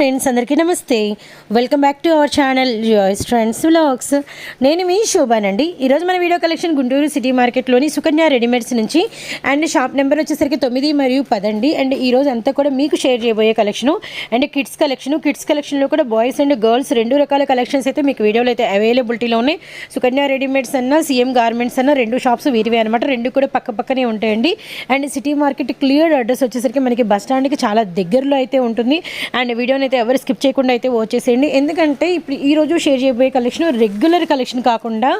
Friends అందరికీ నమస్తే. Welcome back to our channel joys friends vlogs నేను మీ శోభానండి. ఈరోజు మన వీడియో కలెక్షన్ గుంటూరు సిటీ మార్కెట్లోని సుకన్య రెడీమేడ్స్ నుంచి అండ్ షాప్ నెంబర్ వచ్చేసరికి తొమ్మిది మరియు పదండి. అండ్ ఈరోజు అంతా కూడా మీకు షేర్ చేయబోయే collection and kids collection kids కలెక్షన్లో కూడా బాయ్స్ అండ్ గర్ల్స్ రెండు రకాల కలెక్షన్స్ అయితే మీకు వీడియోలో అయితే అవైలబిలిటీలో ఉన్నాయి. సుకన్య రెడీమేడ్స్ అన్న సీఎం గార్మెంట్స్ అన్న రెండు షాప్స్ వీరివే అనమాట రెండు కూడా పక్క పక్కనే ఉంటాయండి. And city market clear address వచ్చేసరికి మనకి బస్ స్టాండ్కి చాలా దగ్గరలో అయితే ఉంటుంది. అండ్ వీడియోని అయితే ఎవరు స్కిప్ చేయకుండా అయితే వచ్చేసేయండి. ఎందుకంటే ఇప్పుడు ఈ రోజు షేర్ చేయబోయే కలెక్షన్ రెగ్యులర్ కలెక్షన్ కాకుండా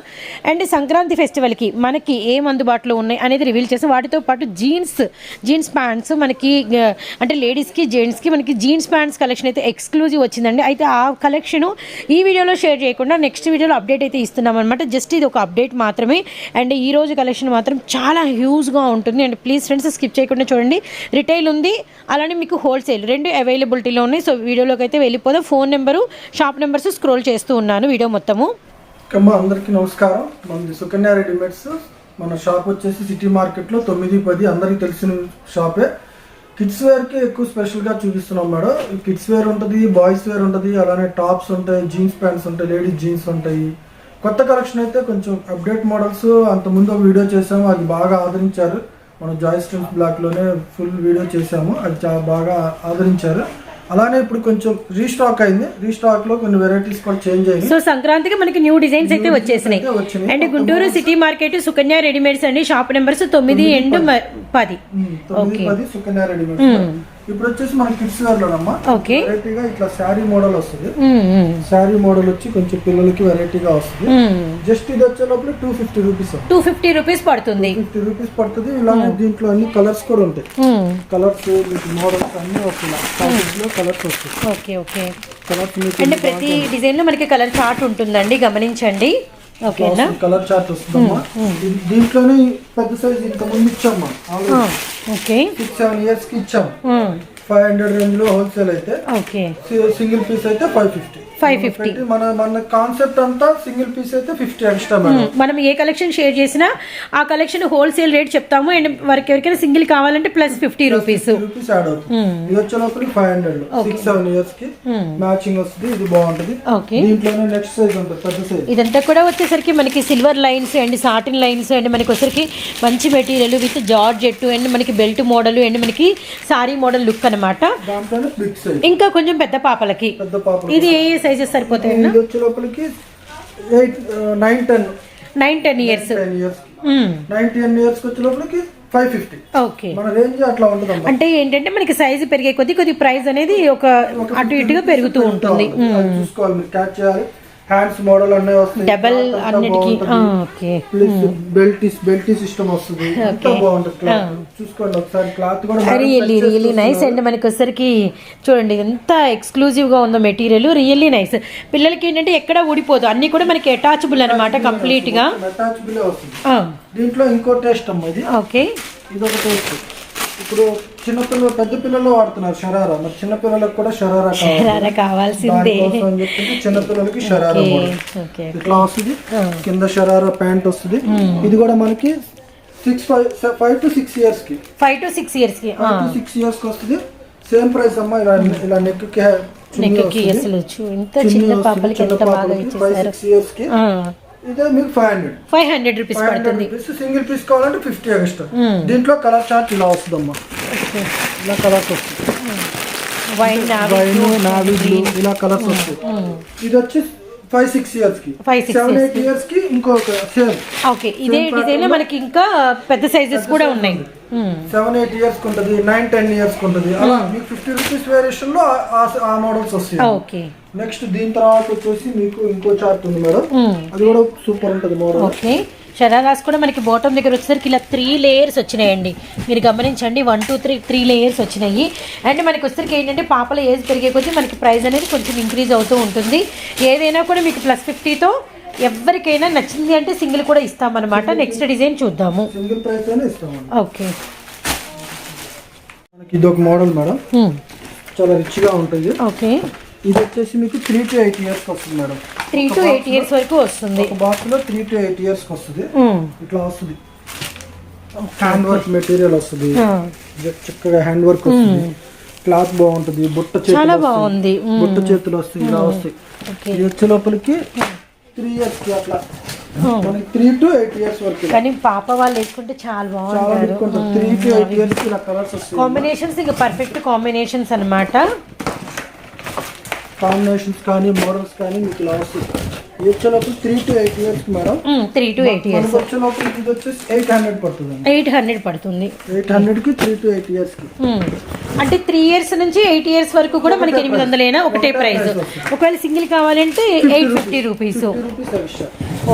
అండ్ సంక్రాంతి ఫెస్టివల్కి మనకి ఏం అందుబాటులో ఉన్నాయి అనేది రివీల్ చేసి వాటితో పాటు జీన్స్ జీన్స్ ప్యాంట్స్ మనకి అంటే లేడీస్కి జెంట్స్కి మనకి జీన్స్ ప్యాంట్స్ కలెక్షన్ అయితే ఎక్స్క్లూజివ్ వచ్చిందండి. అయితే ఆ కలెక్షన్ ఈ వీడియోలో షేర్ చేయకుండా నెక్స్ట్ వీడియోలో అప్డేట్ అయితే ఇస్తున్నాం అనమాట జస్ట్ ఇది ఒక అప్డేట్ మాత్రమే. అండ్ ఈ రోజు కలెక్షన్ మాత్రం చాలా హ్యూజ్గా ఉంటుంది. అండ్ ప్లీజ్ ఫ్రెండ్స్ స్కిప్ చేయకుండా చూడండి. రిటైల్ ఉంది. అలానే మీకు హోల్సేల్ రెండు అవైలబిలిటీలో ఉన్నాయి. సో వీడియోలోకి అయితే వెళ్ళిపోదాం. Phone number shop numbers scroll చేస్తూ ఉన్నాను వీడియో మొత్తము. అమ్మ అందరికీ నమస్కారం. మనది సుకన్య రెడీమేడ్స్ మన షాప్ వచ్చేసి సిటీ మార్కెట్లో తొమ్మిది పది అందరికీ తెలిసిన షాపే. కిడ్స్ వేర్కి ఎక్కువ స్పెషల్గా చూపిస్తున్నాం మేడం. కిడ్స్ వేర్ ఉంటుంది బాయ్స్ వేర్ ఉంటుంది అలానే టాప్స్ ఉంటాయి జీన్స్ ప్యాంట్స్ ఉంటాయి లేడీస్ జీన్స్ ఉంటాయి. కొత్త కలెక్షన్ అయితే కొంచెం అప్డేట్ మోడల్స్. అంతకుముందు వీడియో చేసాము అది బాగా ఆదరించారు. మనం జాయ్ స్ట్రెంత్ బ్లాక్లోనే ఫుల్ వీడియో చేసాము అది చాలా బాగా ఆదరించారు. అలానే ఇప్పుడు కొంచెం రీస్టాక్ అయింది. రీస్టాక్లో కొన్ని వెరైటీస్ కూడా చేంజ్ అయ్యాయి సో సంక్రాంతికి మనకి న్యూ డిజైన్స్ అయితే వచ్చేసినాయి. And Guntur city market Sukanya readymades అండి. షాప్ నెంబర్స్ తొమ్మిది అండ్ మ- పది. సుకన్య రెడీమేడ్ ఇప్పుడు వచ్చేసి మన కిడ్స్ వేర్ లోనమ్మా. ఓకే. వెరైటీగా ఇట్లా శారీ మోడల్ వస్తుంది. శారీ మోడల్ వచ్చి కొంచెం పిల్లలకి వెరైటీగా వస్తుంది. జస్ట్ ఇది వచ్చే లోపల two fifty rupees two fifty rupees పడుతుంది. ఫిఫ్టీ రూపీస్ పడుతుంది. ఇలానే దీంట్లో అన్ని కలర్స్ కూడా ఉంటాయి. కలర్స్ మీకు మోడల్స్ అన్ని వస్తున్నాయి. కలర్స్ వస్తాయి ఓకే ఓకే. కలర్స్ అంటే ప్రతి డిజైన్లో మనకి కలర్ చార్ట్ ఉంటుందండి. గమనించండి. ఓకేనా కలర్ చార్ట్ వస్తుందమ్మా. దీ- దీంట్లోనే పెద్ద సైజ్ ఇంత ముందు ఇచ్చామ్మా ఓకే సిక్స్ సెవెన్ ఇయర్స్కి ఇచ్చాం. మ్మ్. ఫైవ్ హండ్రెడ్ రేంజ్లో హోల్సేల్ అయితే ఓకే. సింగిల్ పీస్ అయితే ఫైవ్ ఫిఫ్టీ ఫైవ్ ఫిఫ్టీ మన మన కాన్సెప్ట్ అంతా సింగిల్ పీస్ అయితే ఫిఫ్టీ ఎక్స్ట్రా మనం ఏ కలెక్షన్ షేర్ చేసినా ఆ కలెక్షన్ హోల్సేల్ రేట్ చెప్తాము అండ్ వారికి ఎవరికైనా సింగిల్ కావాలంటే plus fifty rupees rupees add అవుతుంది. ఇది వచ్చే లోపల ఫైవ్ హండ్రెడ్ సిక్స్ సెవెన్ ఇయర్స్కి మ్యాచింగ్ వస్తుంది ఇది బాగుంటది. ఓకే. దీంట్లోనే నెక్స్ట్ సైజ్ ఉంటుంది పెద్ద సైజ్ ఇదంతా కూడా వచ్చేసరికి మనకి silver lines and satin lines and మనకి వచ్చేసరికి మంచి మెటీరియల్ విత్ జార్జెట్ అండ్ మనకి బెల్ట్ మోడల్ అండ్ మనకి సారీ మోడల్ లుక్ అన్నమాట. సైజ్ ఇంకా కొంచెం పెద్ద పాపలకి. ఇది ఏ ఏ సైజెస్ సరిపోతాయి nine ten nine ten years nine ten years వచ్చే లోపలికి ఫైవ్ ఫిఫ్టీ ఓకే మన రేంజ్ అట్లా ఉంటుందమ్మా అంటే ఏంటంటే మనకి సైజు పెరిగే కొద్దీ కొద్ది ప్రైస్ అనేది ఒక అటు ఇటుగా పెరుగుతూ ఉంటుంది. అది చూసుకోవాలి మీరు. క్యాచ్ చేయాలి. హ్యాండ్స్ మోడల్ అన్నీ వస్తాయి డబల్ అన్నిటికి. Okay. Plus belt belt system వస్తుంది. అంతా బాగుంటుంది చూసుకోండి ఒకసారి. క్లాత్ కూడా రియల్లీ రియల్లీ నైస్ అండ్ మనకి వచ్చేసరికి చూడండి ఎంత ఎక్స్క్లూజివ్గా ఉందో మెటీరియల్ రియల్లీ నైస్ పిల్లలకి ఏంటంటే ఎక్కడ ఊడిపోదు. అన్నీ కూడా మనకి అటాచబుల్ అనమాట కంప్లీట్గా అటాచబుల్ వస్తుంది. దీంట్లో ఇంకో టేస్ట్ అమ్మ ఇది. ఓకే. ఇది ఒక టేస్ట్ ఇప్పుడు చిన్నపిల్లలు పెద్ద పిల్లలు వాడుతున్నారు షరారా. మరి చిన్న పిల్లలకు కూడా షరారా కావాలి. రారా కావాల్సిందే. దానికోసం అని చెప్పి చిన్న పిల్లలకి షరారా ఇట్లా వస్తుంది. కింద షరారా ప్యాంట్ వస్తుంది. ఇది కూడా మనకి six five five to six ఇయర్స్కి. ఫైవ్ టు సిక్స్ ఇయర్స్కి ఫైవ్ టు సిక్స్ ఇయర్స్కి వస్తుంది. సేమ్ ప్రైస్ అమ్మా ఇలా ఇలా నెక్కి నెక్కి. అసలు ఇంత చున్నీ పాపలకి ఎంత బాగా ఇచ్చేసారు? సిక్స్ ఇయర్స్కి ఇదే మీకు five hundred five hundred rupees పడుతుంది. సింగిల్ పీస్ కావాలంటే ఫిఫ్టీ ఎక్స్ట్రా దీంట్లో కలర్ చార్ట్ ఇలా వస్తుందమ్మా. ఇలా కలర్స్ వస్తుంది. వైన్ వైన్ నావీ బ్లూ ఇలా కలర్స్ వస్తాయి ఇది వచ్చి ఫైవ్ సిక్స్ ఇయర్స్కి. ఫైవ్ సిక్స్ సెవెన్ ఎయిట్ ఇయర్స్కి. ఇంకొక సేమ్ ఓకే ఇదే డిజైన్లో మనకి ఇంకా పెద్ద సైజెస్ కూడా ఉన్నాయి. సెవెన్ ఎయిట్ ఇయర్స్కి ఉంటుంది నైన్ టెన్ ఇయర్స్కి ఉంటుంది. అలా మీకు ఫిఫ్టీ రూపీస్ వేరియేషన్లో ఆ- మోడల్స్ వస్తాయి. ఓకే నెక్స్ట్ దీని తర్వాత వచ్చేసి మీకు ఇంకో చార్ట్ ఉంది మేడం. మ్మ్. అది కూడా సూపర్ ఉంటుంది మోడల్ ఓకే షరారాస్ కూడా మనకి బాటమ్ దగ్గర వచ్చేసరికి ఇలా త్రీ లేయర్స్ వచ్చినాయండి. మీరు గమనించండి one two three three layers వచ్చినాయి. అండ్ మనకి వచ్చేసరికి ఏంటంటే పాపల ఏజ్ పెరిగే కొద్దీ మనకి ప్రైస్ అనేది కొంచెం ఇంక్రీజ్ అవుతూ ఉంటుంది. ఏదైనా కూడా మీకు ప్లస్ ఫిఫ్టీతో ఎవరికైనా నచ్చింది అంటే సింగిల్ కూడా ఇస్తామన్నమాట. నెక్స్ట్ డిజైన్ చూద్దాము. ఓకే ఇది ఒక మోడల్ మేడం. చాలా రిచ్గా ఉంటుంది. ఓకే ఇది వచ్చేసి మీకు త్రీ టు ఎయిట్ ఇయర్స్ వస్తుంది madam. Three to eight years వరకు వస్తుంది. ఒక బాక్స్లో త్రీ టు ఎయిట్ ఇయర్స్ వస్తుంది. ఇట్లా వస్తుంది. హ్యాండ్ వర్క్ మెటీరియల్ వస్తుంది. చక్కగా హ్యాండ్ వర్క్ వస్తుంది. క్లాత్ బాగుంటది. బుట్ట చేతులు. బాగుంది. బుట్ట చేతులు వస్తాయి. ఇలా వస్తాయి. ఇది వచ్చే లోపలికి త్రీ ఇయర్స్కి అట్లా. త్రీ టు ఎయిట్ ఇయర్స్ వరకు కానీ పాప వాళ్ళు వేసుకుంటే చాలా బాగుంటారు త్రీ టు ఎయిట్ ఇయర్స్ ఇలా కలర్స్ వస్తాయి. కాంబినేషన్స్ ఇంకా పర్ఫెక్ట్ కాంబినేషన్స్ అన్నమాట. కాంబినేషన్స్ కానీ మోడల్స్ కానీ మీకు ఇలా వస్తాయి ఇది వచ్చే లోపల three to eight years madam. Three to eight years మనకు వచ్చే లోపల ఇది వచ్చేసి ఎయిట్ హండ్రెడ్ పడుతుంది ఎయిట్ హండ్రెడ్ పడుతుంది. ఎయిట్ హండ్రెడ్కి త్రీ టు ఎయిట్ ఇయర్స్కి. మ్మ్. అంటే త్రీ ఇయర్స్ నుంచి ఎయిట్ ఇయర్స్ వరకు కూడా మనకి ఎనిమిది వందలైనా ఒకటే ప్రైస్ ఒకవేళ సింగిల్ కావాలంటే eight fifty rupees rupees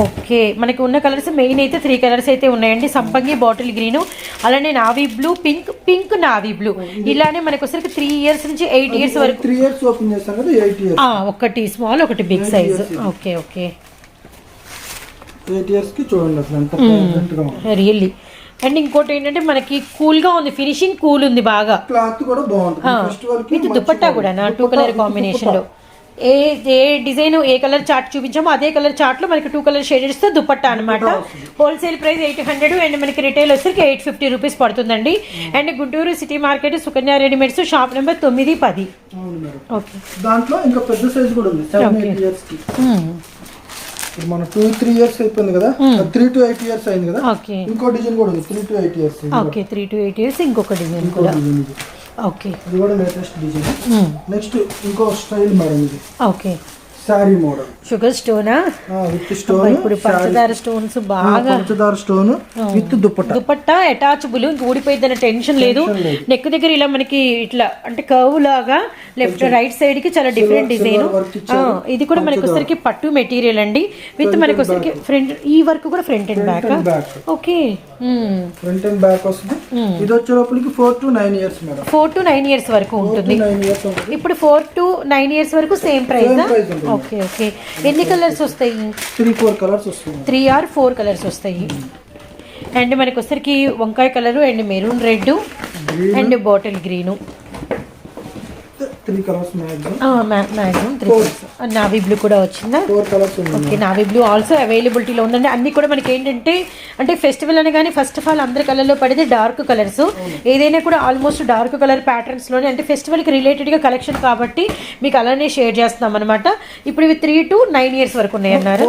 okay. మనకి ఉన్న కలర్స్ మెయిన్ అయితే త్రీ కలర్స్ అయితే ఉన్నాయండి. సంపంగి బాటిల్ గ్రీన్ అలానే navy blue pink pink navy blue. ఇలానే మనకి వచ్చరికి త్రీ ఇయర్స్ నుంచి ఎయిట్ ఇయర్స్ వరకు త్రీ ఇయర్స్ ఓపెన్ చేస్తాం కదా ఎయిట్ ఇయర్స్ ఆ, ఒకటి స్మాల్ ఒకటి big size okay okay. Eight చూడండి అసలు ఎంత రియల్లీ అండ్ ఇంకోటి ఏంటంటే మనకి కూల్గా ఉంది ఫినిషింగ్ కూల్ ఉంది బాగా. క్లాత్ కూడా బాగుంటుంది. విత్ దుపట్టా కూడా టూ కలర్ కాంబినేషన్లో. ఏ ఏ డిజైన్ ఏ కలర్ చార్ట్ చూపించామో అదే కలర్ చార్ట్లో మనకి టూ కలర్ షేడెడ్స్తో దుపట్టా అనమాట wholesale price eight hundred and మనకి రిటైల్ వచ్చేసరికి ఎయిట్ ఫిఫ్టీ రూపీస్ పడుతుందండి. And Guntur city market Sukanya readymades shop number తొమ్మిది పది. ఓకే దాంట్లో ఇంకా పెద్ద సైజ్ కూడా ఉంది సెవెన్ ఎయిట్ ఇయర్స్కి. ఇప్పుడు మన టూ త్రీ ఇయర్స్ అయిపోయింది కదా త్రీ టు ఎయిట్ ఇయర్స్ అయింది కదా ఇంకో డిజైన్ కూడా ఉంది three to eight years okay three to eight years ఇంకొక డిజైన్ కూడా. ఓకే. ఇది కూడా లేటెస్ట్ డిజైన్ నెక్స్ట్ ఇంకో స్టైల్ మేడం ఇది. ఓకే. మోడల్. షుగర్ స్టోనా? విత్ స్టోన్ ఇప్పుడు పంచదార స్టోన్స్ బాగా పంచదార stone with dupatta. Dupatta attachable ఇంక ఊడిపోయిందన్న టెన్షన్ లేదు. నెక్ దగ్గర ఇలా మనకి ఇట్లా అంటే కర్వ్ లాగా లెఫ్ట్ రైట్ సైడ్కి చాలా డిఫరెంట్ డిజైన్. ఇది కూడా మనకి వచ్చరికి పట్టు మెటీరియల్ అండి. విత్ మనకి వచ్చరికి ఫ్రంట్ ఈ వర్క్ కూడా front and back okay. Front and back వస్తుంది. ఇది వచ్చే లోపలికి four to nine years madam four to nine years వరకు ఉంటుంది. ఇప్పుడు ఫోర్ టు నైన్ ఇయర్స్ వరకు సేమ్ ప్రైస్. Okay okay. ఎన్ని కలర్స్ వస్తాయి? త్రీ ఫోర్ కలర్స్ వస్తుంది త్రీ ఆర్ ఫోర్ కలర్స్ వస్తాయి. అండ్ మనకి వచ్చరికి వంకాయ colour and maroon red and bottle green. Three colours maximum three colours. Navy blue కూడా వచ్చిందా? Four colours okay navy blue also అవైలబిలిటీలో ఉందండి. అన్ని కూడా మనకి ఏంటంటే అంటే ఫెస్టివల్ అని కానీ ఫస్ట్ ఆఫ్ ఆల్ అందరి కలర్లో పడేది డార్క్ కలర్స్. ఏదైనా కూడా ఆల్మోస్ట్ డార్క్ కలర్ ప్యాటర్న్స్లోనే అంటే ఫెస్టివల్కి రిలేటెడ్గా కలెక్షన్ కాబట్టి మీకు అలానే షేర్ చేస్తున్నాం అనమాట ఇప్పుడు ఇవి త్రీ టు నైన్ ఇయర్స్ వరకు ఉన్నాయి అన్నారు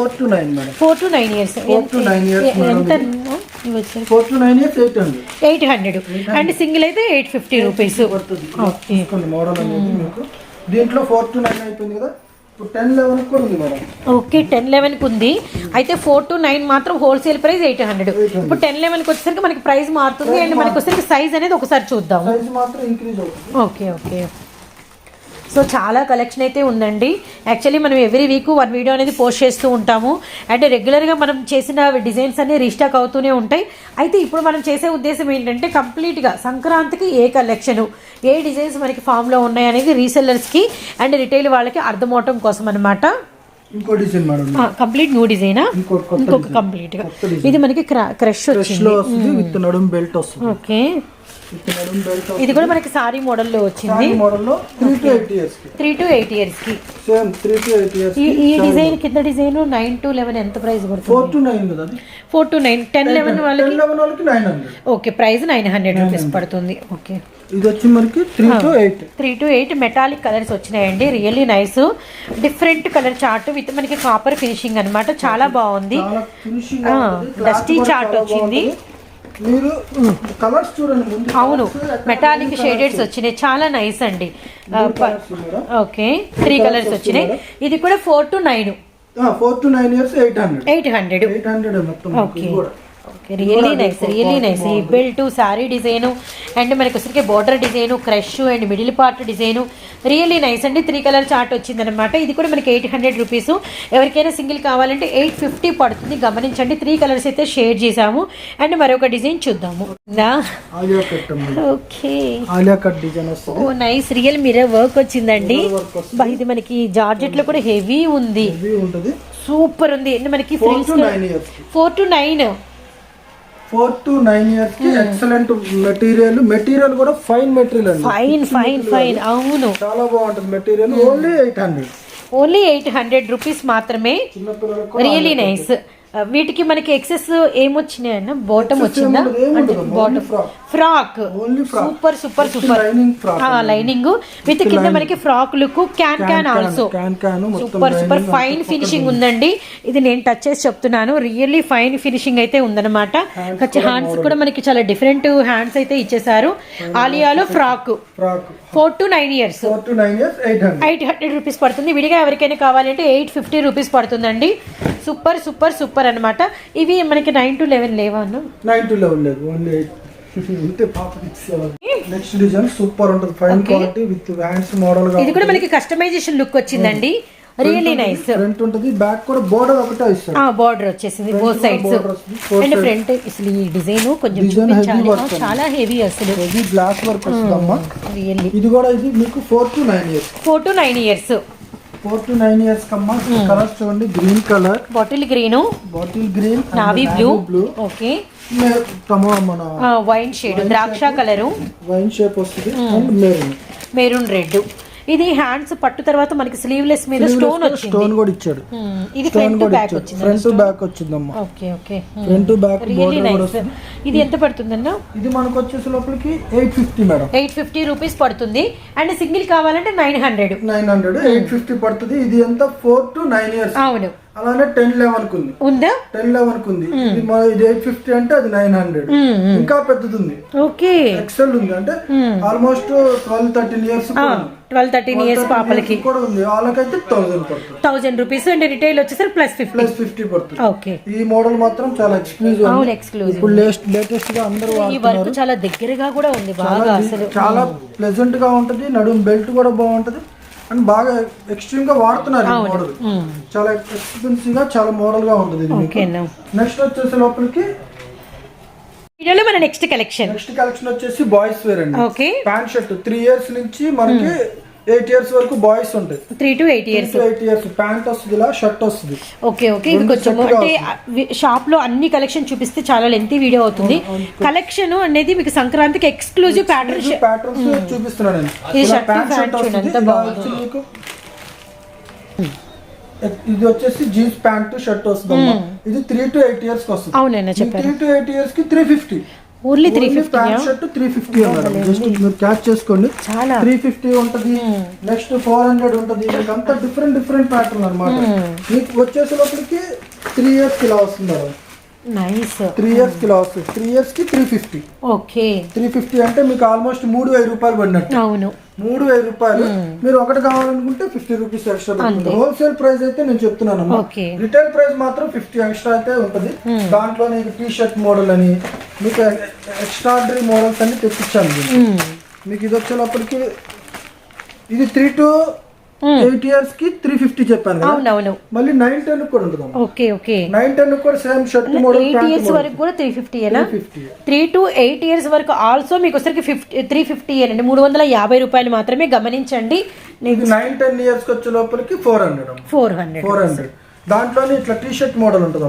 ఫోర్ టు నైన్ ఇయర్స్ ఎంత four to nine years eight hundred eight hundred and single అయితే eight fifty rupees okay model అనేది మీకు. దీంట్లో ఫోర్ టు నైన్ అయిపోయింది కదా? ఇప్పుడు టెన్ లెవెన్ కూడా ఉంది మేడం. ఓకే టెన్ లెవెన్కి ఉంది. అయితే ఫోర్ టు నైన్ మాత్రం హోల్సేల్ ప్రైస్ ఎయిట్ హండ్రెడ్ ఇప్పుడు టెన్ లెవెన్కి వచ్చేసరికి మనకి ప్రైస్ మారుతుంది అండ్ మనకి వచ్చేసరికి సైజ్ అనేది ఒకసారి చూద్దాం సైజ్ మాత్రం ఇంక్రీజ్ అవుతుంది. Okay okay. సో చాలా కలెక్షన్ అయితే ఉందండి. యాక్చువల్లీ మనం ఎవ్రీ వీక్ వన్ వీడియో అనేది పోస్ట్ చేస్తూ ఉంటాము. అంటే రెగ్యులర్గా మనం చేసిన డిజైన్స్ అన్ని రీస్టాక్ అవుతూనే ఉంటాయి. అయితే ఇప్పుడు మనం చేసే ఉద్దేశం ఏంటంటే కంప్లీట్గా సంక్రాంతికి ఏ కలెక్షన్ ఏ డిజైన్స్ మనకి ఫామ్లో ఉన్నాయి అనేది రీసెల్లర్స్కి అండ్ రిటైల్ వాళ్ళకి అర్థమవటం కోసం అనమాట ఇంకో డిజైన్ మేడం. కంప్లీట్ న్యూ డిజైనా ఇంకొక. కంప్లీట్గా. ఇది మనకి క్రష్ వచ్చింది. విత్ నడుం బెల్ట్ వస్తుంది. ఓకే బెల్ట్ ఇది కూడా మనకి సారీ మోడల్లో వచ్చింది. మోడల్లో త్రీ టు ఎయిట్ ఇయర్స్కి. త్రీ టు ఎయిట్ ఇయర్స్కి same three to eight years ఈ డిజైన్ కింద డిజైన్ నైన్ టు లెవెన్ ఎంత ప్రైస్ పడుతుంది? ఫోర్ టు నైన్ కదా అది? Four to nine ten eleven వాళ్ళకి టెన్ లెవెన్ వాళ్ళకి nine hundred okay price nine hundred rupees పడుతుంది. ఓకే ఇది వచ్చి మనకి three to eight three to eight metallic colours వచ్చినాయండి. Really nice different colour chart with మనకి కాపర్ ఫినిషింగ్ అన్నమాట. చాలా బాగుంది. dusty chart వచ్చింది. మీరు కలర్స్ చూడండి ముందు. అవును మెటాలిక్ షేడెడ్స్ వచ్చినాయి. చాలా నైస్ అండి. ఓకే త్రీ కలర్స్ వచ్చినాయి. ఇది కూడా four to nine four to nine years eight hundred eight hundred eight hundred మొత్తం. ఓకే ఇది కూడా okay really nice really nice ఈ బెల్ట్ శారీ డిజైను అండ్ మనకి వచ్చరికి border design crush and middle part design really nice అండి three colour chart వచ్చిందనమాట ఇది కూడా మనకి ఎయిట్ హండ్రెడ్ రూపీస్ ఎవరికైనా సింగిల్ కావాలంటే ఎయిట్ ఫిఫ్టీ పడుతుంది. గమనించండి. త్రీ కలర్స్ అయితే షేర్ చేసాము అండ్ మరొక డిజైన్ చూద్దాము. Okay oh nice real mirror work వచ్చిందండి. ఇది మనకి జార్జెట్లో కూడా హెవీ ఉంది. సూపర్ ఉంది. మనకి four to nine four to nine ఇయర్స్కి ఎక్సలెంట్ మెటీరియల్ మెటీరియల్ కూడా ఫైన్ మెటీరియల్ అండి. ఫైన్ ఫైన్ ఫైన్ అవును. చాలా బాగుంటుంది material only eight hundred only eight hundred rupees మాత్రమే. రియలీ నైస్ వీటికి మనకి ఎక్సెస్ ఏమొచ్చినాయి అన్న? బాటమ్ వచ్చిందా. అంటే bottom. Frock. Super super super. Lining with కింద మనకి frock look can can also super super. Fine finishing ఉందండి. ఇది నేను టచ్ చేసి చెప్తున్నాను. రియల్లీ ఫైన్ ఫినిషింగ్ అయితే ఉందన్నమాట. హ్యాండ్స్ కూడా మనకి చాలా డిఫరెంట్ హ్యాండ్స్ అయితే ఇచ్చేసారు ఆలియాలో frock frock four to nine years eight hundred rupees పడుతుంది. విడిగా ఎవరికైనా కావాలంటే ఎయిట్ ఫిఫ్టీ రూపీస్ పడుతుందండి. సూపర్ సూపర్ సూపర్ అన్నమాట. ఇవి మనకి నైన్ టు లెవెన్ లేవా నైన్ టు లెవెల్ లేదు. ఓన్లీ ఎయిట్ పాప నెక్స్ట్ డిజైన్ సూపర్ ఉంటుంది. Fine quality with hands model ఇది కూడా మనకి కస్టమైజేషన్ లుక్ వచ్చిందండి. రియల్లీ నైస్ ఫ్రంట్ ఉంటుంది. బ్యాక్ కూడా బోర్డర్ ఒకటే ఇస్తారు. బార్డర్ వచ్చేసింది. బోత్ సైడ్స్ అండ్ ఫ్రంట్ అసలు ఈ డిజైన్ కొంచెం చూపించాలి. ఆ, చాలా హెవీ అసలు. ఇది గ్లాస్ వర్క్ వస్తుందమ్మా. రియల్లీ ఇది కూడా ఇది మీకు four to nine years four to nine years four to nine years కమ్మా. Colours చూడండి green colour bottle green bottle green navy blue blue okay మన వైన్ షేడ్ ద్రాక్ష కలరు వైన్ షేప్ వస్తుంది. And maroon maroon red ఇది hands పట్టు తర్వాత మనకి sleeveless మీద stone వచ్చింది. స్టోన్ కూడా ఇచ్చాడు. Hmm, ఇది ఫ్రంట్ బ్యాక్ వచ్చింది ఫ్రంట్ బ్యాక్ వచ్చిందమ్మా. Okay okay front back border ఇది ఎంత పడుతుందన్న? ఇది మనకు వచ్చేసి లోపలికి eight fifty madam eight fifty rupees పడుతుంది. అండ్ సింగిల్ కావాలంటే nine hundred nine hundred eight fifty పడుతుంది. ఇది ఎంత? ఫోర్ టు నైన్ ఇయర్స్ అవును. అలానే టెన్ లెవెన్కు ఉంది? టెన్ లెవెన్కు ఉంది ఇది ఎయిట్ ఫిఫ్టీ అంటే అది నైన్ హండ్రెడ్ ఇంకా పెద్దది ఉంది. ఓకే ఎక్సెల్ ఉంది అంటే almost twelve thirteen years twelve thirteen years పాపలకి. కూడా ఉంది. వాళ్ళకైతే థౌసండ్ పడుతుంది. థౌజండ్ రూపీస్ అండ్ రిటైల్ వచ్చేసరికి ప్లస్ ఫిఫ్టీ ప్లస్ ఫిఫ్టీ పడుతుంది. ఓకే ఈ మోడల్ మాత్రం చాలా ఎక్స్క్లూజివ్ అవును ఎక్స్క్లూజివ్ ఇప్పుడు లేటెస్ట్ లేటెస్ట్గా అందరూ ఈ వర్క్ చాలా దగ్గరగా కూడా ఉంది బాగా అసలు. చాలా ప్లెజెంట్గా ఉంటది నడుము బెల్ట్ కూడా బాగుంటది. అండ్ బాగా ఎక్స్ట్రీమ్గా వాడుతున్నారు ఈ మోడల్ చాలా ఎక్స్పెన్సివ్గా చాలా మోడల్గా ఉంటుంది ఇది నెక్స్ట్ వచ్చేసి లోపలికి వీడియోలో మన నెక్స్ట్ కలెక్షన్ నెక్స్ట్ కలెక్షన్ వచ్చేసి బాయ్స్ వేర్ అండి. Okay pant shirt three years నుంచి మనకి ఎయిట్ ఇయర్స్ వరకు బాయ్స్ ఉంటాయి. Three to eight years. Eight years. Pant వస్తుంది ఇలా షర్ట్ వస్తుంది. Okay okay. ఇది కొంచెం అంటే షాప్లో అన్ని కలెక్షన్ చూపిస్తే చాలా లెంతీ వీడియో అవుతుంది. కలెక్షన్ అనేది మీకు సంక్రాంతికి ఎక్స్క్లూజివ్ ప్యాటర్న్ ప్యాటర్న్స్ చూపిస్తున్నాను నేను. ఇది ప్యాంట్ ఎంత బాగుందో. ఇది వచ్చేసి జీన్స్ ప్యాంట్ షర్ట్ వస్తుంది ఇది త్రీ టు ఎయిట్ ఇయర్స్ వస్తుంది. చెప్పారు. త్రీ టు ఎయిట్ ఇయర్స్కి three fifty only three fifty shirt three fifty madam just మీరు క్యాచ్ చేసుకోండి. చాలా. త్రీ ఫిఫ్టీ ఉంటది. నెక్స్ట్ ఫోర్ హండ్రెడ్ ఉంటది. మీకు అంతా డిఫరెంట్ డిఫరెంట్ ప్యాటర్న్ అనమాట మీకు వచ్చేసి లోపలికి త్రీ ఇయర్స్కి ఇలా వస్తుంది మేడం నైస్. త్రీ ఇయర్స్కి వస్తుంది త్రీ ఇయర్స్కి three fifty okay. Three fifty అంటే మీకు ఆల్మోస్ట్ మూడు వెయ్యి రూపాయలు పడినట్టు. అవును. మూడు వెయ్యి రూపాయలు. మీరు ఒకటి కావాలనుకుంటే ఫిఫ్టీ రూపీస్ ఎక్స్ట్రా పడుతుంది. హోల్సేల్ ప్రైస్ అయితే నేను చెప్తున్నాను రిటైల్ ప్రైస్ మాత్రం ఫిఫ్టీ ఎక్స్ట్రా అయితే ఉంటుంది. దాంట్లో నీకు టీ షర్ట్ మోడల్ అని మీకు ఎక్స్ట్రాడరీ మోడల్స్ అన్ని తెప్పించాను దీనికి. మీకు ఇది వచ్చేటప్పటికి ఇది త్రీ టు ఎయిట్ ఇయర్స్కి త్రీ ఫిఫ్టీ చెప్పాను కదా. మళ్ళీ నైన్ టెన్ కూడా ఉంటుంది ఓకే ఓకే నైన్ టెన్ కూడా same shirt model eight years వరకు కూడా three fifty three to eight years వరకు ఆల్సో మీకు వచ్చరికి ఫిఫ్టీ త్రీ ఫిఫ్టీ అండి మూడు వందల యాభై రూపాయలు మాత్రమే గమనించండి. నైన్ టెన్ ఇయర్స్కి వచ్చే లోపలికి four hundred four hundred four hundred దాంట్లోనే ఇట్లా టీ షర్ట్ మోడల్ ఉంటుంది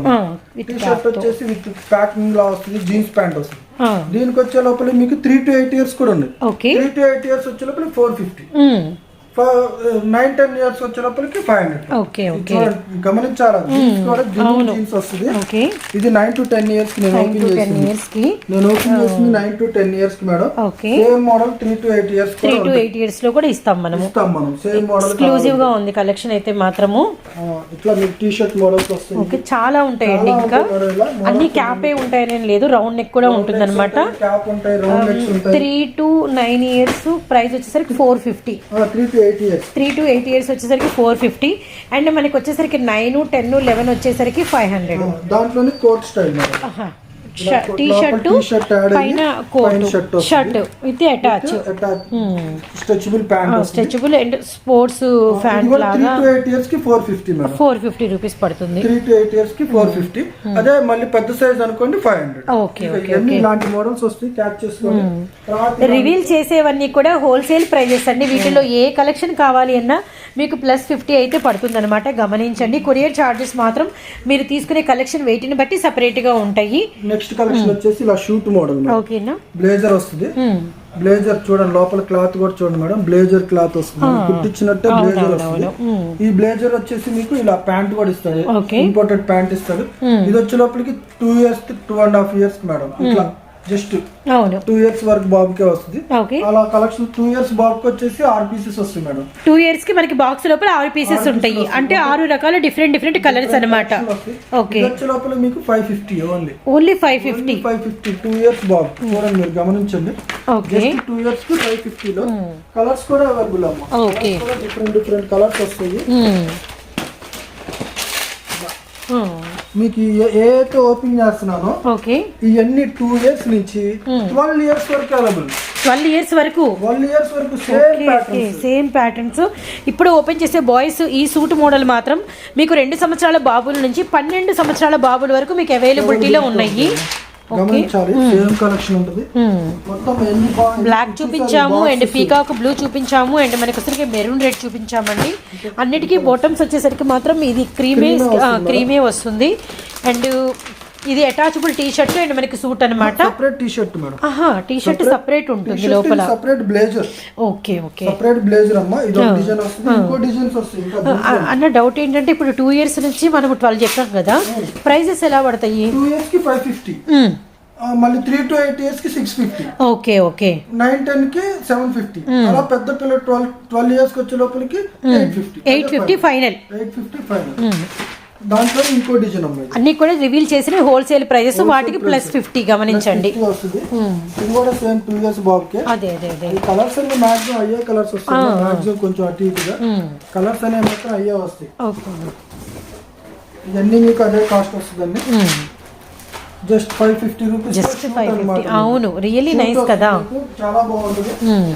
టీ షర్ట్ వచ్చేసి విత్ ప్యాకింగ్ లా వస్తుంది జీన్స్ ప్యాంట్ వస్తుంది. దీనికి వచ్చే లోపల మీకు త్రీ టు ఎయిట్ ఇయర్స్ కూడా ఉంది okay three to eight years వచ్చే లోపల four fifty nine ten years వచ్చే లోపలికి ఫైవ్ హండ్రెడ్ ఓకే ఓకే. గమనించాలా. జీన్స్ వస్తుంది. ఓకే. ఇది నైన్ టు టెన్ ఇయర్స్కి నేను ఓపెన్ చేసింది. ఇయర్స్కి. నేను ఓపెన్ చేసింది నైన్ టు టెన్ ఇయర్స్కి madam. Okay. Same model three to eight years three to eight ఇయర్స్లో కూడా ఇస్తాం మనము. ఇస్తాం మనం. సేమ్ మోడల్ ఎక్స్క్లూజివ్గా ఉంది కలెక్షన్ అయితే మాత్రము. ఇట్లా మీకు టీ షర్ట్ మోడల్స్ వస్తాయి. ఓకే చాలా ఉంటాయండి ఇంకా అన్ని క్యాపే ఉంటాయని లేదు. రౌండ్ నెక్ కూడా ఉంటుంది అనమాట three to nine years price వచ్చేసరికి four fifty three to three to eight years వచ్చేసరికి ఫోర్ ఫిఫ్టీ అండ్ మనకి వచ్చేసరికి నైన్ టెన్ లెవెన్ వచ్చేసరికి ఫైవ్ హండ్రెడ్ దాంట్లోనే కోట్ స్టైల్ టీ షర్ట్ పైన coat. Shirt with attach stretchable pant stretchable and sports pant లాగా. To eight ఇయర్స్కి four fifty four fifty rupees పడుతుంది. Three to eight ఇయర్స్కి four fifty అదే మళ్ళీ పెద్ద సైజ్ అనుకోండి ఫైవ్ హండ్రెడ్ ఓకే ఓకే ఇలాంటి మోడల్స్ వస్తాయి క్యాచ్ చేసుకోండి. రివీల్ చేసేవన్నీ కూడా హోల్సేల్ ప్రైజెస్ అండి. వీటిలో ఏ కలెక్షన్ కావాలి అన్నా మీకు ప్లస్ ఫిఫ్టీ అయితే పడుతుంది అనమాట గమనించండి. కొరియర్ ఛార్జెస్ మాత్రం మీరు తీసుకునే కలెక్షన్ వెయిట్ని బట్టి సపరేట్గా ఉంటాయి. నెక్స్ట్ కలెక్షన్ వచ్చేసి ఇలా షూట్ మోడల్ ఓకేనా బ్లేజర్ వస్తుంది. బ్లేజర్ చూడండి లోపల క్లాత్ కూడా చూడండి మేడం. బ్లేజర్ క్లాత్ వస్తుంది. కుట్టించినట్టే బ్లేజర్ వస్తుంది. ఈ బ్లేజర్ వచ్చేసి మీకు ఇలా ప్యాంట్ కూడా ఇస్తాడు. ఇంపోర్టెడ్ ప్యాంట్ ఇస్తాడు. ఇది వచ్చే లోపలికి two years two and half years madam. ఇట్లా జస్ట్ అవును. టూ ఇయర్స్ వరకు బాబుకే వస్తుంది. ఓకే. అలా కలెక్షన్ టూ ఇయర్స్ బాబుకి వచ్చేసి ఆరు పీసెస్ వస్తాయి మేడం. టూ ఇయర్స్కి మనకి బాక్స్ లోపల ఆరు పీసెస్ ఉంటాయి. అంటే ఆరు రకాల డిఫరెంట్ డిఫరెంట్ కలర్స్ అన్నమాట. ఓకే. వచ్చే లోపల మీకు five fifty only only five fifty five fifty two years బాబు చూడండి మీరు గమనించండి. ఓకే. జస్ట్ టూ ఇయర్స్కి ఫైవ్ ఫిఫ్టీలో కలర్స్ కూడా అవైలబుల్ అమ్మా. ఓకే. డిఫరెంట్ డిఫరెంట్ కలర్స్ వస్తాయి. మీకు ఏ- ఏ అయితే ఓపెన్ చేస్తున్నానో ఓకే. ఇవన్నీ టూ ఇయర్స్ నుంచి ట్వెల్వ్ ఇయర్స్ వరకు అవైలబుల్ ట్వెల్వ్ ఇయర్స్ వరకు? ట్వెల్వ్ ఇయర్స్ వరకు సేమ్ ఓకే సేమ్ ప్యాటర్న్స్ ఇప్పుడు ఓపెన్ చేసే బాయ్స్ ఈ సూట్ మోడల్ మాత్రం మీకు రెండు సంవత్సరాల బాబుల నుంచి పన్నెండు సంవత్సరాల బాబుల వరకు మీకు అవైలబిలిటీలో ఉన్నాయి. గమనించాలి. సేమ్ కలెక్షన్ ఉంటుంది. మొత్తం ఎన్ని బా- బ్లాక్ చూపించాము అండ్ పీకాక్ బ్లూ చూపించాము అండ్ మనకి వచ్చరికి మెరూన్ రెడ్ చూపించామండి. అన్నిటికీ బాటమ్స్ వచ్చేసరికి మాత్రం ఇది క్రీమే క్రీమే వస్తుంది అండ్ ఇది అటాచబుల్ టీ షర్ట్ అండ్ మనకి సూట్ అన్నమాట. Separate T shirt madam. ఆహా టీ షర్ట్ సపరేట్ ఉంటుంది లోపల. Separate blazer okay okay. Separate blazer అమ్మా ఇది డిజైన్ వస్తుంది ఇంకో డిజైన్స్ వస్తాయి ఇంకా అన్న డౌట్ ఏంటంటే ఇప్పుడు టూ ఇయర్స్ నుంచి మనం ట్వెల్వ్ చెప్పాం కదా. ప్రైజెస్ ఎలా పడతాయి? టూ ఇయర్స్కి ఫైవ్ ఫిఫ్టీ మ్మ్. మళ్ళీ త్రీ టు ఎయిట్ ఇయర్స్కి six fifty okay okay. Nine టెన్కి సెవెన్ ఫిఫ్టీ అలా పెద్ద పిల్లలు ట్వెల్వ్ ట్వెల్వ్ ఇయర్స్కి వచ్చే లోపలికి eight fifty eight fifty final eight fifty five దాంట్లో ఇంకో డిజైన్ అమ్మా ఇది. అన్ని కూడా రివీల్ చేసిన హోల్సేల్ ప్రైజెస్ వాటికి ప్లస్ ఫిఫ్టీ గమనించండి. వస్తుంది. ఇది కూడా సేమ్ టూ ఇయర్స్ బాబుకే. అదే అదే అదే. కలర్స్ అన్ని మాక్సిమం అయ్యే కలర్స్ వస్తాయి. మాక్సిమం కొంచెం అటు ఇటుగా. కలర్స్ అనేవి మాత్రం అయ్యే వస్తాయి. ఓకే. ఇవన్నీ మీకు అదే కాస్ట్ వస్తుందండి. Just five fifty rupees just five fifty అవును. రియల్లీ నైస్ కదా. చాలా బాగుంటుంది. మ్మ్.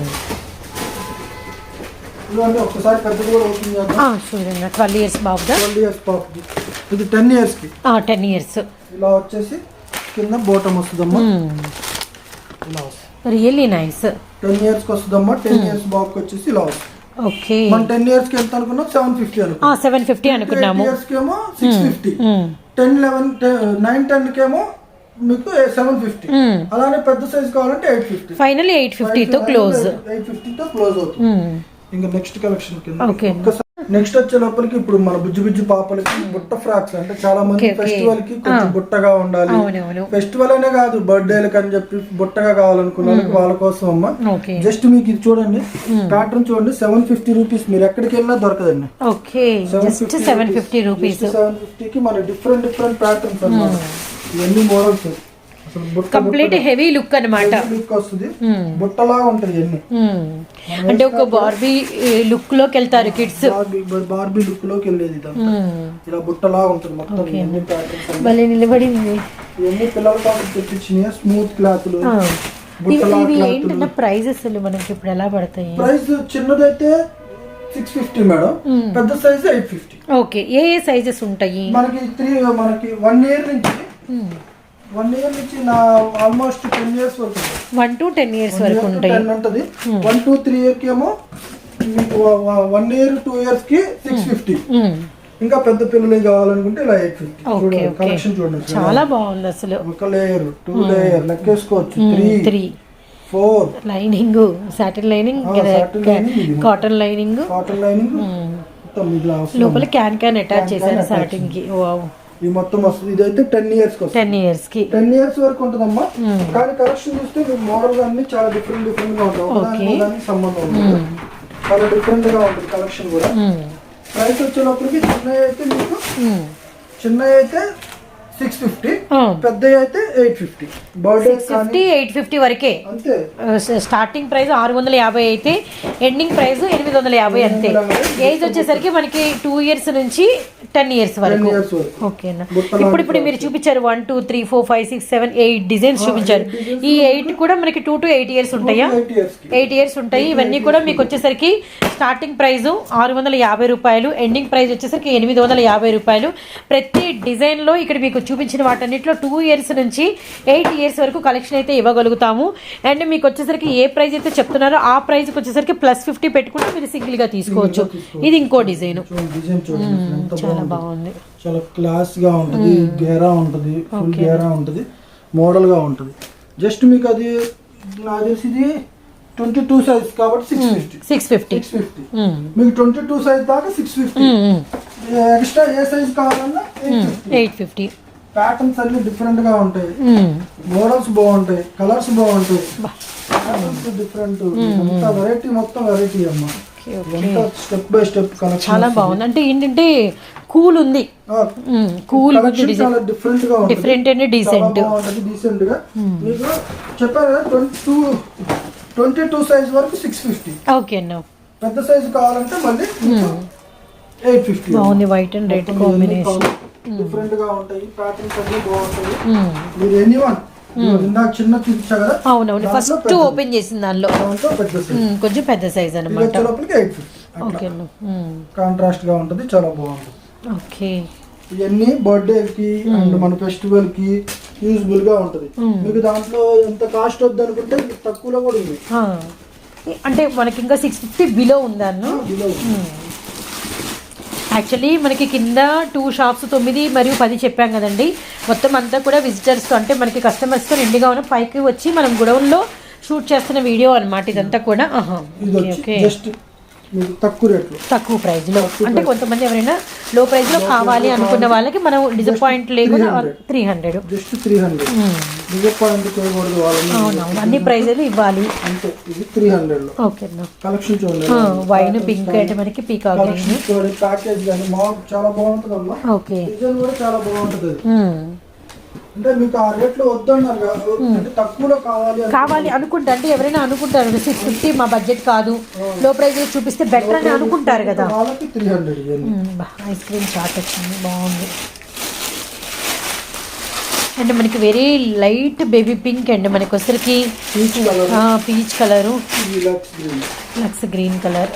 ఇదిగోండి ఒకసారి పెద్దది కూడా ఓపెన్ చేద్దాం చూడండి ట్వెల్వ్ ఇయర్స్ బాబుదా? ట్వెల్వ్ ఇయర్స్ పాపకి ఇది టెన్ ఇయర్స్కి టెన్ ఇయర్స్. ఇలా వచ్చేసి కింద బోటం వస్తుందమ్మా. ఇలా వస్తుంది. రియల్లీ నైస్ టెన్ ఇయర్స్కి వస్తుందమ్మా టెన్ ఇయర్స్ బాబుకి వచ్చేసి ఇలా వస్తుంది. ఓకే. మనం టెన్ ఇయర్స్కి ఎంత అనుకున్నాం? సెవెన్ ఫిఫ్టీ అనుకున్నాం. సెవెన్ ఫిఫ్టీ అనుకున్నాము. ఇయర్స్కి ఏమో six fifty. Ten eleven nine టెన్కి ఏమో మీకు సెవెన్ ఫిఫ్టీ. అలానే పెద్ద సైజ్ కావాలంటే ఎయిట్ ఫిఫ్టీ. ఫైనల్ ఎయిట్ ఫిఫ్టీతో క్లోజ్ ఎయిట్ ఫిఫ్టీతో క్లోజ్ అవుతుంది. ఇంకా నెక్స్ట్ కలెక్షన్ కింద. నెక్స్ట్ వచ్చే లోపలికి ఇప్పుడు మన బుజ్జి బుజ్జి పాపలకి బుట్ట ఫ్రాక్స్ అంటే చాలా మంది. ఫెస్టివల్కి కొంచెం బుట్టగా ఉండాలి. ఫెస్టివల్ అనే కాదు బర్త్డేలకు అని చెప్పి బుట్టగా కావాలనుకున్న వాళ్ళకి వాళ్ళ కోసం అమ్మ. జస్ట్ మీకు ఇది చూడండి. ప్యాటర్న్ చూడండి. సెవెన్ ఫిఫ్టీ రూపీస్ మీరు ఎక్కడికి వెళ్ళినా దొరకదండి. సెవెన్ ఫిఫ్టీ రూపీస్ సెవెన్ ఫిఫ్టీకి మన డిఫరెంట్ డిఫరెంట్ ప్యాటర్న్స్ అన్నమాట. ఇవన్నీ మోడల్స్ కంప్లీట్ హెవీ లుక్ అనమాట లుక్ వస్తుంది. బుట్టలా ఉంటుంది ఇవన్నీ. అంటే ఒక బార్బీ లుక్లోకి వెళ్తారు కిడ్స్ బార్బీ లుక్లోకి వెళ్ళేది ఇదంతా ఇలా బుట్టలా ఉంటుంది మొత్తం భలే నిలబడింది. ఇవన్నీ పిల్లల కోసం తెప్పించినాయి? స్మూత్ క్లాత్లు. ఇవి క్లాత్లు ఏంటన్నా ప్రైజెస్ మనకి ఇప్పుడు ఎలా పడతాయి? ప్రైస్ చిన్నదైతే సిక్స్ ఫిఫ్టీ మేడం. పెద్ద సైజ్ ఎయిట్ ఫిఫ్టీ ఓకే ఏ ఏ సైజెస్ ఉంటాయి? మనకి త్రీ మనకి వన్ ఇయర్ నుంచి వన్ ఇయర్ నుంచి నా ఆల్మోస్ట్ టెన్ ఇయర్స్ వరకు. వన్ టు టెన్ ఇయర్స్ వరకు ఉంటాయి. టెన్ ఉంటుంది. వన్ టూ త్రీ ఇయర్కి ఏమో మీకు వన్ ఇయర్ టూ ఇయర్స్కి సిక్స్ ఫిఫ్టీ. ఇంకా పెద్ద పిల్లలు కావాలనుకుంటే ఇలా ఎయిట్ ఫిఫ్టీ కలెక్షన్ చూడండి చాలా బాగుంది అసలు. ఒక layer two layer లెక్కేసుకోవచ్చు. Three three four lining satin lining. Cotton lining cotton lining లోపల క్యాన్ క్యాన్ అటాచ్ చేశారు సాటిన్కి. వావ్ ఇది మొత్తం వస్తుంది. ఇదైతే టెన్ ఇయర్స్ టెన్ ఇయర్స్కి. టెన్ ఇయర్స్ వరకు ఉంటుందమ్మా. కానీ కలెక్షన్ చూస్తే మీకు మోడల్ అన్ని చాలా డిఫరెంట్ డిఫరెంట్గా ఉంటాయి. సంబంధం ఉంటుంది చాలా డిఫరెంట్గా ఉంటుంది కలెక్షన్ కూడా. ప్రైస్ వచ్చేటప్పటికి చిన్నవి అయితే మీకు మ్మ్. చిన్నవి అయితే సిక్స్ ఫిఫ్టీ ఆ. పెద్దవి అయితే eight fifty birthday fifty eight fifty వరకే. అంతే. స్టార్టింగ్ ప్రైస్ ఆరు వందల యాభై అయితే ఎండింగ్ ప్రైస్ ఎనిమిది వందల యాభై అంతే. ఏజ్ వచ్చేసరికి మనకి టూ ఇయర్స్ నుంచి టెన్ ఇయర్స్ వరకు. ఓకేనా ఇప్పుడు ఇప్పుడు మీరు చూపించారు one two three four five six seven eight designs చూపించారు. ఈ ఎయిట్ కూడా మనకి టూ టు ఎయిట్ ఇయర్స్ ఉంటాయా? ఎయిట్ ఇయర్స్ ఉంటాయి. ఇవన్నీ కూడా మీకు వచ్చేసరికి స్టార్టింగ్ ప్రైస్ ఆరు వందల యాభై రూపాయలు ఎండింగ్ ప్రైస్ వచ్చేసరికి ఎనిమిది వందల యాభై రూపాయలు. ప్రతి డిజైన్లో ఇక్కడ మీకు చూపించిన వాటన్నిటిలో టూ ఇయర్స్ నుంచి ఎయిట్ ఇయర్స్ వరకు కలెక్షన్ అయితే ఇవ్వగలుగుతాము. అండ్ మీకు వచ్చేసరికి ఏ ప్రైస్ అయితే చెప్తున్నారో ఆ ప్రైస్కి వచ్చేసరికి ప్లస్ ఫిఫ్టీ పెట్టుకుంటే మీరు సింగిల్గా తీసుకోవచ్చు. ఇది ఇంకో డిజైన్ చూడండి చాలా బాగుంది. చాలా క్లాస్గా ఉంటుంది గేరా ఉంటుంది ఫుల్ గేరా ఉంటుంది మోడల్గా ఉంటుంది. జస్ట్ మీకు అది నాకు తెలిసి ఇది ట్వంటీ టూ సైజ్ కాబట్టి six fifty six fifty six fifty మీకు ట్వంటీ టూ సైజ్ దాకా సిక్స్ ఫిఫ్టీ ఎక్స్ట్రా ఏ సైజ్ కావాలన్నా ఎయిట్ ఫిఫ్టీ ప్యాటర్న్స్ అన్ని డిఫరెంట్గా ఉంటాయి. మోడల్స్ బాగుంటాయి కలర్స్ బాగుంటాయి. డిఫరెంట్ వెరైటీ మొత్తం వెరైటీ అమ్మా. స్టెప్ బై స్టెప్ కలెక్షన్ చాలా బాగుంది. అంటే ఏంటంటే కూల్ ఉంది. కూల్ డిఫరెంట్గా ఉంటుంది. డిఫరెంట్ అండ్ డీసెంట్ డీసెంట్గా. మీకు చెప్పాను కదా twenty two twenty two size వరకు సిక్స్ ఫిఫ్టీ ఓకే అన్న పెద్ద సైజ్ కావాలంటే మళ్ళీ ఎయిట్ ఫిఫ్టీ బాగుంది వైట్ అండ్ రెడ్ కాంబినేషన్ డిఫరెంట్గా ఉంటాయి ప్యాటర్న్స్ అన్ని బాగుంటాయి. మీరు ఎనీ వన్ ఇందాక చిన్న చూపించా కదా? అవునవును. ఫస్ట్ ఓపెన్ చేసిన దానిలో. కొంచెం పెద్ద సైజ్ అనమాట ఓకే. కాంట్రాస్ట్గా ఉంటుంది చాలా బాగుంటుంది. ఓకే. ఇవన్నీ బర్త్డే కి అండ్ మన ఫెస్టివల్కి యూజ్ఫుల్గా ఉంటది మీకు దాంట్లో ఎంత కాస్ట్ వద్దు అనుకుంటే తక్కువలో కూడా ఉంది. అంటే మనకి ఇంకా సిక్స్ ఫిఫ్టీ బిలో ఉందన్న బిలో. యాక్చువల్లీ మనకి కింద టూ షాప్స్ తొమ్మిది మరియు పది చెప్పాం కదండి. మొత్తం అంతా కూడా విజిటర్స్తో అంటే మనకి కస్టమర్స్తో నిండుగా ఉన్న పైకి వచ్చి మనం గుడౌన్లో షూట్ చేస్తున్న వీడియో అనమాట ఇదంతా కూడా. ఓకే ఓకే తక్కువ రేట్లో. తక్కువ ప్రైస్లో అంటే కొంతమంది ఎవరైనా లో ప్రైస్లో కావాలి అనుకున్న వాళ్ళకి మనం డిసప్పాయింట్ లేకుండా three hundred just three hundred disappoint చేయకూడదు వాళ్ళని. అవునవును. అన్ని ప్రైజులు ఇవ్వాలి. అంతే. ఇది త్రీ లో. ఓకే అన్న కలెక్షన్ చూడండి. వైన్ పింక్ అంటే మనకి పీకా గ్రీన్ కలెక్షన్ చూడండి. ప్యాకేజ్ కానీ మా చాలా బాగుంటుంది అమ్మా ఓకే డిజైన్ కూడా చాలా బాగుంటుంది. మ్మ్. అంటే మీకు ఆ రేట్లో వద్దన్నారు కదా. తక్కువలో కావాలి కావాలి అనుకుంటా అంటే ఎవరైనా అనుకుంటారు సిక్స్ ఫిఫ్టీ మా బడ్జెట్ కాదు. లో ప్రైస్ చూపిస్తే బెటర్ అని అనుకుంటారు కదా. వాళ్ళకి త్రీ హండ్రెడ్ ఐస్ క్రీమ్ చాట్ వచ్చింది బాగుంది. అండ్ మనకి very light baby pink and మనకి వచ్చరికి పీచ్ కలర్ లక్స్ గ్రీన్ కలర్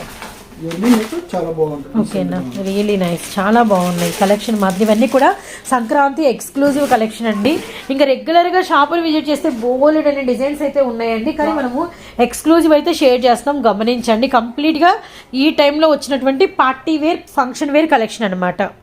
ఇవన్నీ మీకు చాలా బాగుంటుంది ఓకేనా రియలీ నైస్ చాలా బాగున్నాయి. కలెక్షన్ మాత్రం ఇవన్నీ కూడా సంక్రాంతి ఎక్స్క్లూజివ్ కలెక్షన్ అండి. ఇంకా రెగ్యులర్గా షాపులు విజిట్ చేస్తే బోలెడ్ అనే డిజైన్స్ అయితే ఉన్నాయండి. కానీ మనము ఎక్స్క్లూజివ్ అయితే షేర్ చేస్తున్నాం గమనించండి. కంప్లీట్గా ఈ టైంలో వచ్చినటువంటి party wear function wear collection అనమాట